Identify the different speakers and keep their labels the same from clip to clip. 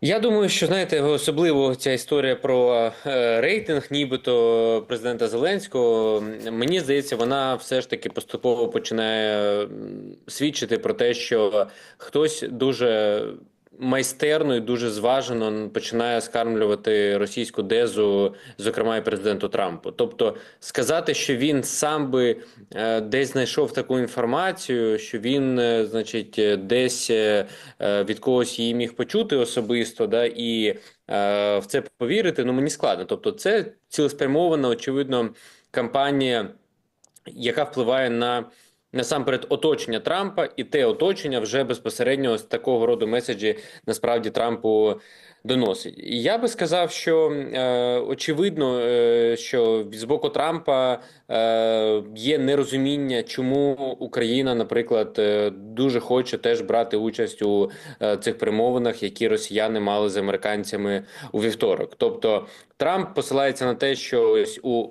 Speaker 1: Я думаю, що знаєте, особливо ця історія про е, рейтинг, нібито президента Зеленського. Мені здається, вона все ж таки поступово починає свідчити про те, що хтось дуже майстерно і дуже зважено починає скармлювати російську дезу, зокрема і президенту Трампу. Тобто сказати, що він сам би е, десь знайшов таку інформацію, що він, е, значить, е, десь від когось її міг почути особисто, да, і в це повірити, ну мені складно. Тобто, це цілеспрямована, очевидно, кампанія, яка впливає на насамперед оточення Трампа, і те оточення вже безпосередньо з такого роду меседжі насправді Трампу доносить. Я би сказав, що е, очевидно, е, що з боку Трампа е, є нерозуміння, чому Україна, наприклад, е, дуже хоче теж брати участь у е, цих перемовинах, які росіяни мали з американцями у вівторок. Тобто Трамп посилається на те, що ось у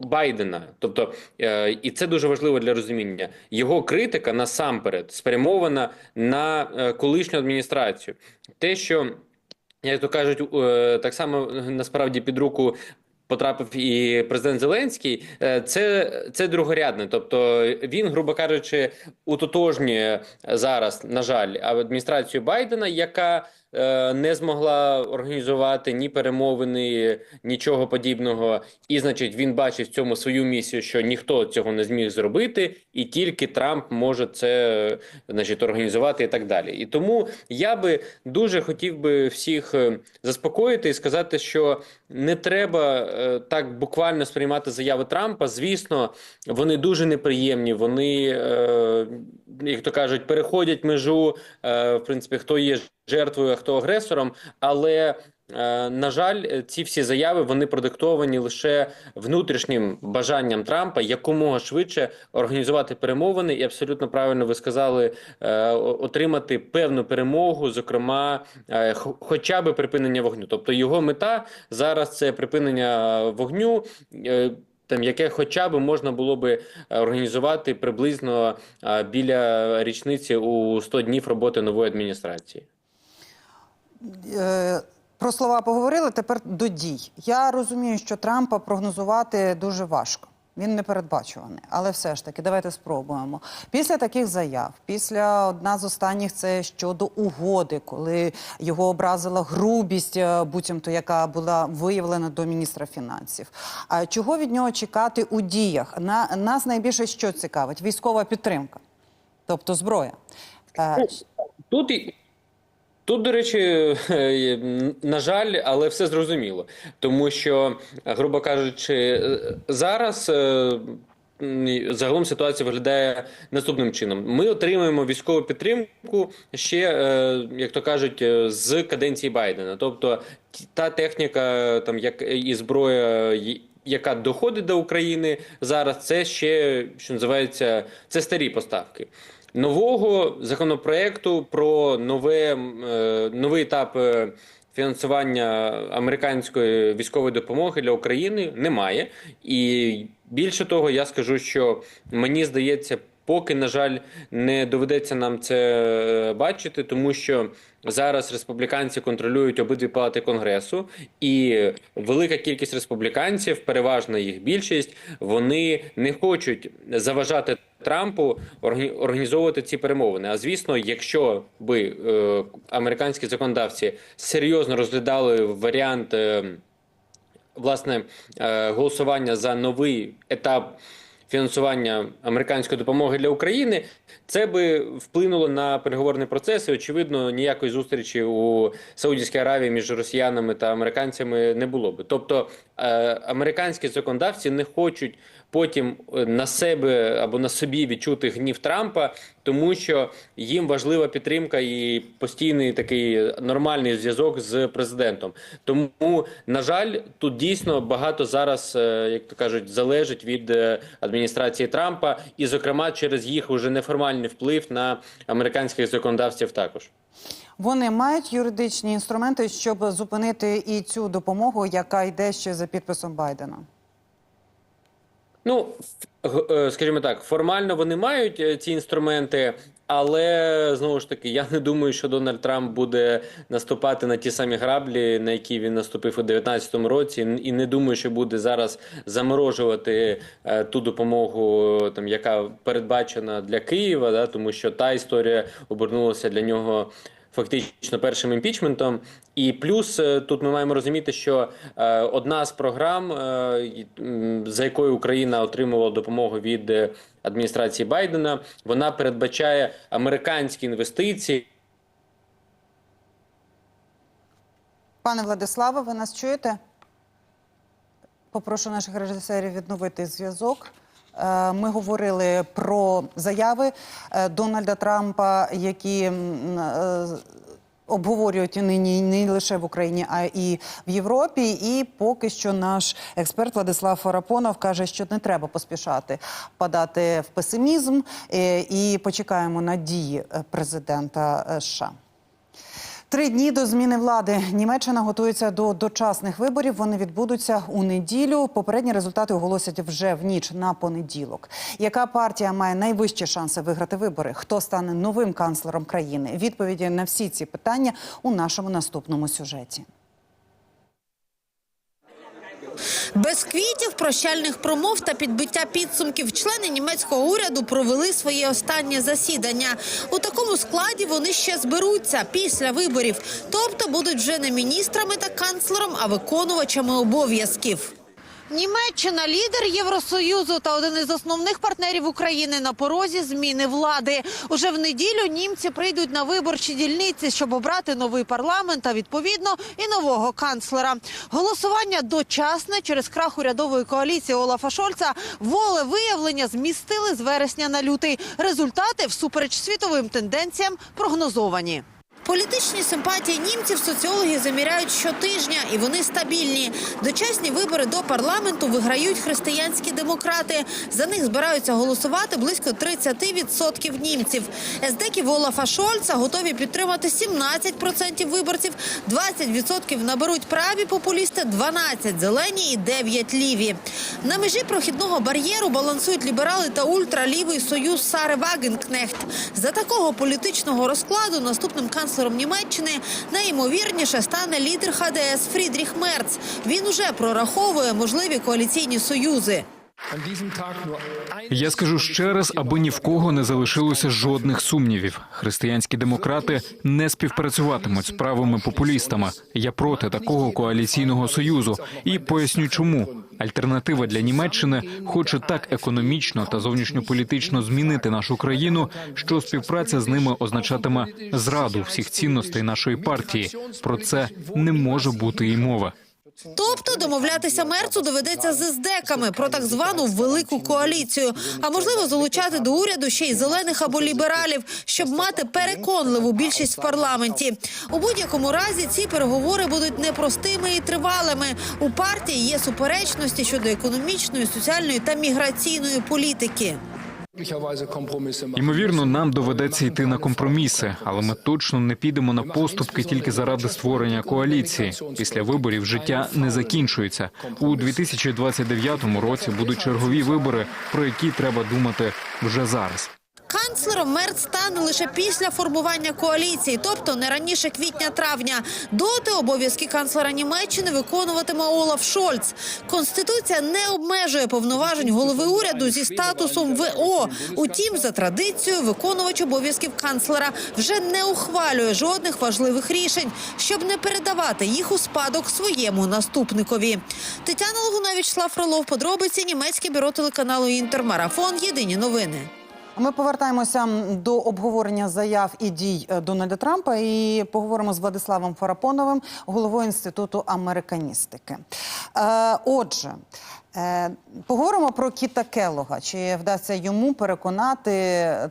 Speaker 1: Байдена, тобто, е, і це дуже важливо для розуміння. Його критика насамперед спрямована на е, колишню адміністрацію. Те, що як то кажуть, е, так само насправді під руку. Потрапив і президент Зеленський, е, це це другорядне. Тобто він, грубо кажучи, утотожнює зараз, на жаль, адміністрацію Байдена, яка е, не змогла організувати ні перемовини, нічого подібного. І, значить, він бачить в цьому свою місію, що ніхто цього не зміг зробити, і тільки Трамп може це значить, організувати і так далі. І тому я би дуже хотів би всіх е, заспокоїти і сказати, що не треба е, так буквально сприймати заяви Трампа. Звісно, вони дуже неприємні. Вони, е, як то кажуть, переходять межу. е, В принципі, хто є жертвою, а хто агресором, але. е, На жаль, ці всі заяви вони продиктовані лише внутрішнім бажанням Трампа якомога швидше організувати перемовини, і абсолютно правильно ви сказали е, отримати певну перемогу, зокрема, е, хоча б припинення вогню. Тобто його мета зараз це припинення вогню. Там яке хоча б можна було би організувати приблизно біля річниці у 100 днів роботи нової адміністрації.
Speaker 2: Е, Про слова поговорили. Тепер до дій. Я розумію, що Трампа прогнозувати дуже важко. Він не передбачуваний, але все ж таки, давайте спробуємо. Після таких заяв, після одна з останніх це щодо угоди, коли його образила грубість, е, буцімто яка була виявлена до міністра фінансів. А чого від нього чекати у діях? На нас найбільше що цікавить? Військова підтримка, тобто зброя. Е,
Speaker 1: Тут і тут, до речі, е, на жаль, але все зрозуміло, тому що, грубо кажучи, е, зараз. е, Загалом ситуація виглядає наступним чином: ми отримуємо військову підтримку ще, як то кажуть, з каденції Байдена. Тобто, та техніка, там як і зброя, яка доходить до України зараз, це ще що називається це старі поставки. Нового законопроекту про нове, е, новий етап е, фінансування американської військової допомоги для України немає. І більше того, я скажу, що мені здається, поки, на жаль, не доведеться нам це е, бачити, тому що зараз республіканці контролюють обидві палати конгресу, і велика кількість республіканців, переважна їх більшість, вони не хочуть заважати Трампу організовувати ці перемовини. А звісно, якщо би е, американські законодавці серйозно розглядали варіант. Е, власне е, голосування за новий етап фінансування американської допомоги для України, це би вплинуло на переговорний процес. І, очевидно, ніякої зустрічі у Саудівській Аравії між росіянами та американцями не було би. Тобто е, американські законодавці не хочуть потім е, на себе або на собі відчути гнів Трампа, тому що їм важлива підтримка і постійний такий нормальний зв'язок з президентом. Тому, на жаль, тут дійсно багато зараз, е, як то кажуть, залежить від е, адміністрації Трампа, і, зокрема, через їх уже неформальний вплив на американських законодавців також.
Speaker 2: Вони мають юридичні інструменти, щоб зупинити і цю допомогу, яка йде ще за підписом Байдена.
Speaker 1: Ну, е, скажімо так, формально вони мають е, ці інструменти, але знову ж таки, я не думаю, що Дональд Трамп буде наступати на ті самі граблі, на які він наступив у 2019 році, і не думаю, що буде зараз заморожувати е, ту допомогу, там яка передбачена для Києва, да, тому що та історія обернулася для нього. Фактично першим імпічментом, і плюс е, тут ми маємо розуміти, що е, одна з програм, е, за якою Україна отримувала допомогу від адміністрації Байдена, вона передбачає американські інвестиції.
Speaker 2: Пане Владиславе, ви нас чуєте? Попрошу наших режисерів відновити зв'язок. Е, Ми говорили про заяви е, Дональда Трампа, які е, обговорюють нині не лише в Україні, а і в Європі. І поки що наш експерт Владислав Фарапонов каже, що не треба поспішати падати в песимізм і почекаємо на дії президента США. Три дні до зміни влади Німеччина готується до дочасних виборів. Вони відбудуться у неділю. Попередні результати оголосять вже в ніч на понеділок. Яка партія має найвищі шанси виграти вибори? Хто стане новим канцлером країни? Відповіді на всі ці питання у нашому наступному сюжеті.
Speaker 3: Без квітів, прощальних промов та підбиття підсумків члени німецького уряду провели своє останнє засідання. У такому складі вони ще зберуться після виборів, тобто будуть вже не міністрами та канцлером, а виконувачами обов'язків. Німеччина лідер Євросоюзу та один із основних партнерів України на порозі зміни влади. Уже в неділю німці прийдуть на виборчі дільниці, щоб обрати новий парламент та відповідно і нового канцлера. Голосування дочасне через крах урядової коаліції Олафа Шольца волевиявлення змістили з вересня на лютий. Результати всупереч світовим тенденціям прогнозовані. Політичні симпатії німців соціологи заміряють щотижня, і вони стабільні. Дочасні вибори до парламенту виграють християнські демократи. За них збираються голосувати близько 30% німців. Ездеків Олафа Шольца готові підтримати 17% виборців, 20% наберуть праві популісти, 12 зелені і 9 ліві. На межі прохідного бар'єру балансують ліберали та ультралівий союз Сари Вагенкнехт. За такого політичного розкладу наступним канцлером Німеччини найімовірніше стане лідер ХДС Фрідріх Мерц. Він уже прораховує можливі коаліційні союзи.
Speaker 4: Я скажу ще раз, аби ні в кого не залишилося жодних сумнівів. Християнські демократи не співпрацюватимуть з правими популістами. Я проти такого коаліційного союзу і поясню, чому альтернатива для Німеччини хоче так економічно та зовнішньополітично змінити нашу країну, що співпраця з ними означатиме зраду всіх цінностей нашої партії. Про це не може бути і мови.
Speaker 3: Тобто домовлятися мерцу доведеться з ездеками про так звану велику коаліцію, а можливо залучати до уряду ще й зелених або лібералів, щоб мати переконливу більшість в парламенті. У будь-якому разі ці переговори будуть непростими і тривалими. У партії є суперечності щодо економічної, соціальної та міграційної політики.
Speaker 4: Ймовірно, нам доведеться йти на компроміси, але ми точно не підемо на поступки тільки заради створення коаліції. Після виборів життя не закінчується. У 2029 році будуть чергові вибори, про які треба думати вже зараз.
Speaker 3: Канцлером Мерц стане лише після формування коаліції, тобто не раніше квітня-травня. Доти обов'язки канцлера Німеччини виконуватиме Олаф Шольц. Конституція не обмежує повноважень голови уряду зі статусом ВО. Утім, за традицією, виконувач обов'язків канцлера вже не ухвалює жодних важливих рішень, щоб не передавати їх у спадок своєму наступникові. Тетяна Логуна, Вячеслав Фролов, подробиці німецьке бюро телеканалу Інтермарафон. Єдині новини.
Speaker 2: Ми повертаємося до обговорення заяв і дій е, Дональда Трампа і поговоримо з Владиславом Фарапоновим, головою інституту американістики. Е, отже. Е, Поговоримо про Кіта Келлога. Чи вдасться йому переконати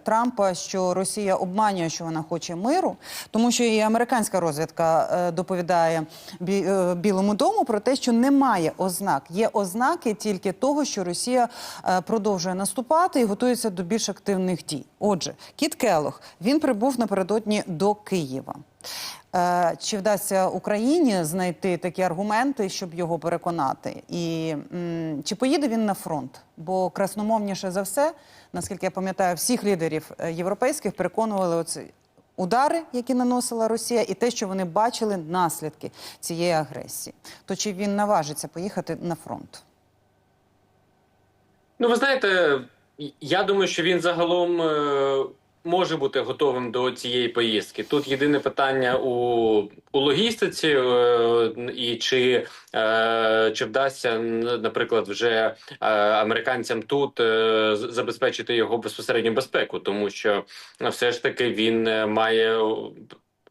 Speaker 2: Трампа, що Росія обманює, що вона хоче миру, тому що і американська розвідка е, доповідає Білому дому про те, що немає ознак. Є ознаки тільки того, що Росія продовжує наступати і готується до більш активних дій. Отже, Кіт Келлог він прибув напередодні до Києва. Е, Чи вдасться Україні знайти такі аргументи, щоб його переконати? І чи поїде він на фронт? Бо красномовніше за все, наскільки я пам'ятаю, всіх лідерів е, європейських переконували оці удари, які наносила Росія, і те, що вони бачили наслідки цієї агресії. То чи він наважиться поїхати на фронт?
Speaker 1: Ну, ви знаєте, я думаю, що він загалом е, може бути готовим до цієї поїздки. Тут єдине питання у, у логістиці, е, і чи, е, чи вдасться, наприклад, вже е, американцям тут е, забезпечити його безпосередню безпеку, тому що е, все ж таки він е, має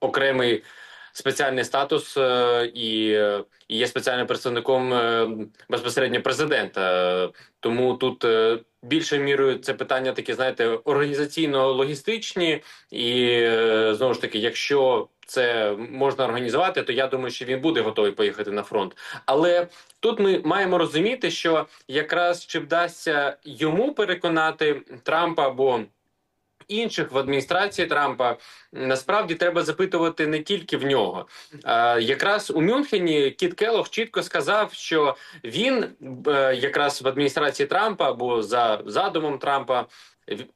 Speaker 1: окремий. Спеціальний статус е, і є спеціальним представником е, безпосередньо президента. Тому тут е, більшою мірою це питання такі, знаєте, організаційно-логістичні, і е, знову ж таки, якщо це можна організувати, то я думаю, що він буде готовий поїхати на фронт. Але тут ми маємо розуміти, що якраз чи вдасться йому переконати Трампа або інших в адміністрації Трампа насправді треба запитувати не тільки в нього. Е, якраз у Мюнхені Кіт Келох чітко сказав, що він е, якраз в адміністрації Трампа або за задумом Трампа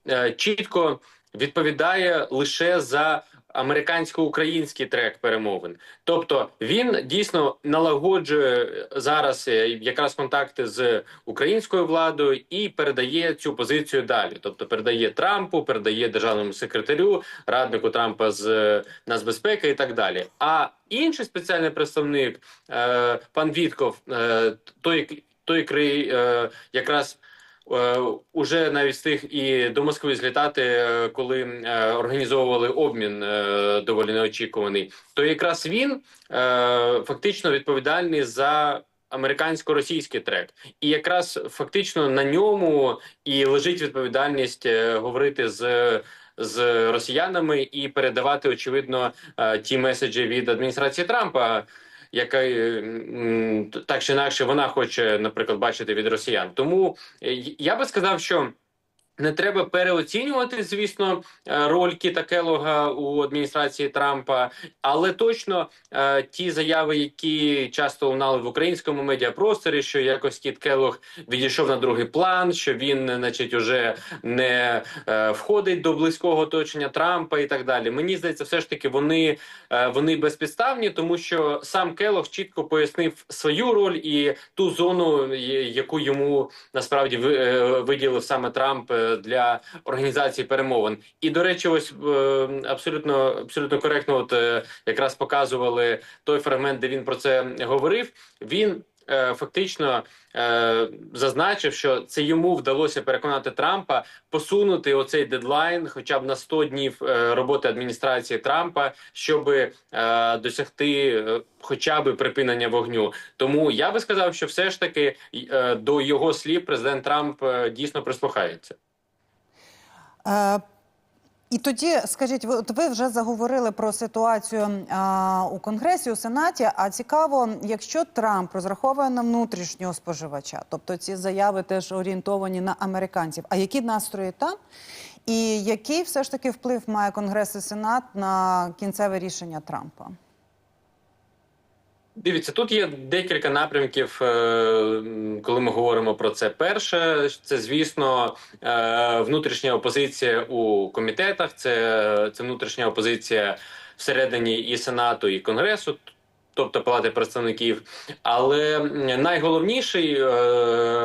Speaker 1: е, чітко відповідає лише за американсько-український трек перемовин. Тобто він дійсно налагоджує зараз е, якраз контакти з українською владою і передає цю позицію далі. Тобто передає Трампу, передає державному секретарю, раднику Трампа з е, нацбезпеки і так далі. А інший спеціальний представник, е, пан Вітков, той, той крий, е, якраз. Е, Уже навіть встиг і до Москви злітати, е, коли е, організовували обмін доволі неочікуваний. То якраз він фактично відповідальний за американсько-російський трек, і якраз фактично на ньому і лежить відповідальність говорити з. З росіянами і передавати очевидно ті меседжі від адміністрації Трампа, яка е, так чи інакше вона хоче, наприклад, бачити від росіян. Тому е, я би сказав, що. Не треба переоцінювати, звісно, е, роль Кіта Келога у адміністрації Трампа, але точно е, ті заяви, які часто лунали в українському медіапросторі, що якось Кіт Келог відійшов на другий план, що він, значить, уже не е, входить до близького оточення Трампа і так далі. Мені здається, все ж таки вони, е, вони безпідставні, тому що сам Келог чітко пояснив свою роль і ту зону, яку йому насправді е, виділив саме Трамп е, для організації перемовин. І до речі, ось е, абсолютно абсолютно коректно, от е, якраз показували той фрагмент, де він про це говорив. Він е, фактично зазначив, що це йому вдалося переконати Трампа посунути оцей дедлайн, хоча б на 100 днів роботи адміністрації Трампа, щоб досягти хоча б припинення вогню. Тому я би сказав, що все ж таки е, до його слів президент Трамп дійсно прислухається.
Speaker 2: Е, і тоді скажіть, ви, вже заговорили про ситуацію у Конгресі, у Сенаті. А цікаво, якщо Трамп розраховує на внутрішнього споживача, тобто ці заяви теж орієнтовані на американців. А які настрої там? І який все ж таки вплив має Конгрес і Сенат на кінцеве рішення Трампа?
Speaker 1: Дивіться, тут є декілька напрямків, е, коли ми говоримо про це. Перше, це звісно е, внутрішня опозиція у комітетах. Це, це внутрішня опозиція всередині і сенату, і конгресу. Тобто палати представників, але найголовніший е,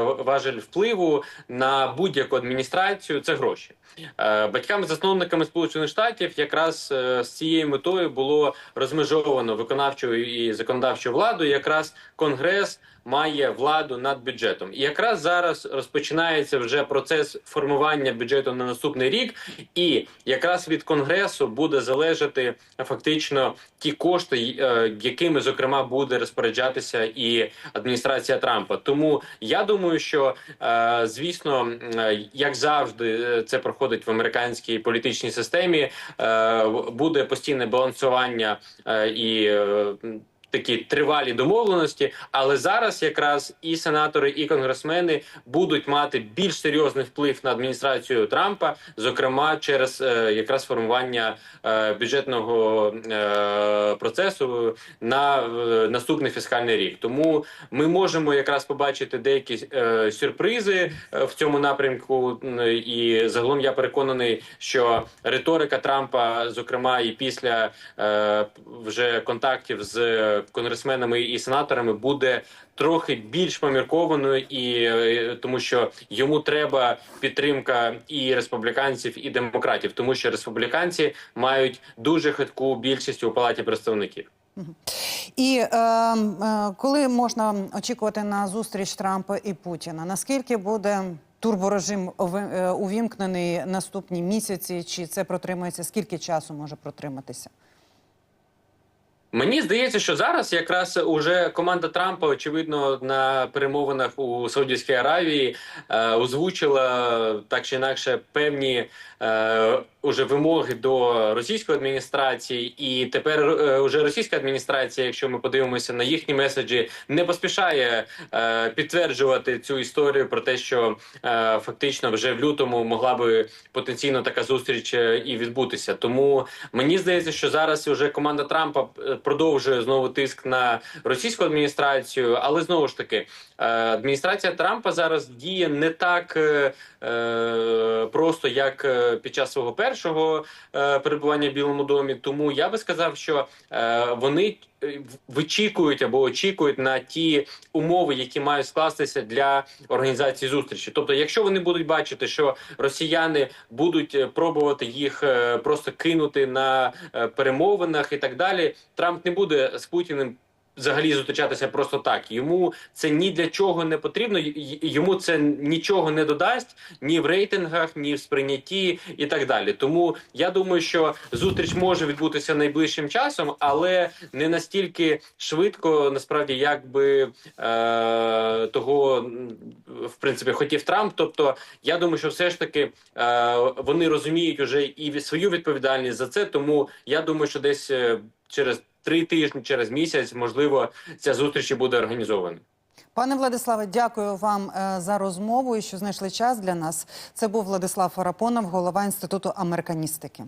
Speaker 1: важель впливу на будь-яку адміністрацію це гроші. Е, Батьками-засновниками Сполучених Штатів якраз е, з цією метою було розмежовано виконавчу і законодавчу владу. Якраз Конгрес має владу над бюджетом, і якраз зараз розпочинається вже процес формування бюджету на наступний рік, і якраз від конгресу буде залежати фактично ті кошти, е, якими зокрема буде розпоряджатися і адміністрація Трампа. Тому я думаю, що е, звісно, е, як завжди, це проходить в американській політичній системі. Буде постійне балансування і. Такі тривалі домовленості. Але зараз якраз і сенатори, і конгресмени будуть мати більш серйозний вплив на адміністрацію Трампа, зокрема через е, якраз формування е, бюджетного е, процесу на е, наступний фіскальний рік. Тому ми можемо якраз побачити деякі е, сюрпризи е, в цьому напрямку. І загалом я переконаний, що риторика Трампа, зокрема і після е, вже контактів з конгресменами і сенаторами, буде трохи більш поміркованою, і е, тому що йому треба підтримка і республіканців, і демократів, тому що республіканці мають дуже хитку більшість у палаті представників.
Speaker 2: І е, е, коли можна очікувати на зустріч Трампа і Путіна? Наскільки буде турборежим е, увімкнений наступні місяці? Чи це протримається? Скільки часу може протриматися?
Speaker 1: Мені здається, що зараз якраз уже команда Трампа, очевидно, на перемовинах у Саудівській Аравії е, озвучила так чи інакше певні е, уже вимоги до російської адміністрації, і тепер е, уже російська адміністрація, якщо ми подивимося на їхні меседжі, не поспішає е, підтверджувати цю історію про те, що е, фактично вже в лютому могла би потенційно така зустріч е, і відбутися. Тому мені здається, що зараз вже команда Трампа е, продовжує знову тиск на російську адміністрацію, але знову ж таки, е, адміністрація Трампа зараз діє не так е, просто, як під час свого першого е, перебування в Білому домі. Тому я би сказав, що е, вони е, вичікують або очікують на ті умови, які мають скластися для організації зустрічі. Тобто, якщо вони будуть бачити, що росіяни будуть пробувати їх просто кинути на перемовинах і так далі, Трамп не буде з Путіним. Взагалі зустрічатися просто так. Йому це ні для чого не потрібно. Йому це нічого не додасть ні в рейтингах, ні в сприйнятті і так далі. Тому я думаю, що зустріч може відбутися найближчим часом, але не настільки швидко, насправді, як би е, того в принципі хотів Трамп. Тобто, я думаю, що все ж таки е, вони розуміють уже і свою відповідальність за це. Тому я думаю, що десь е, через три тижні, через місяць, можливо, ця зустріч буде організована.
Speaker 2: Пане Владиславе, дякую вам е, за розмову і що знайшли час для нас. Це був Владислав Фарапонов, голова інституту американістики.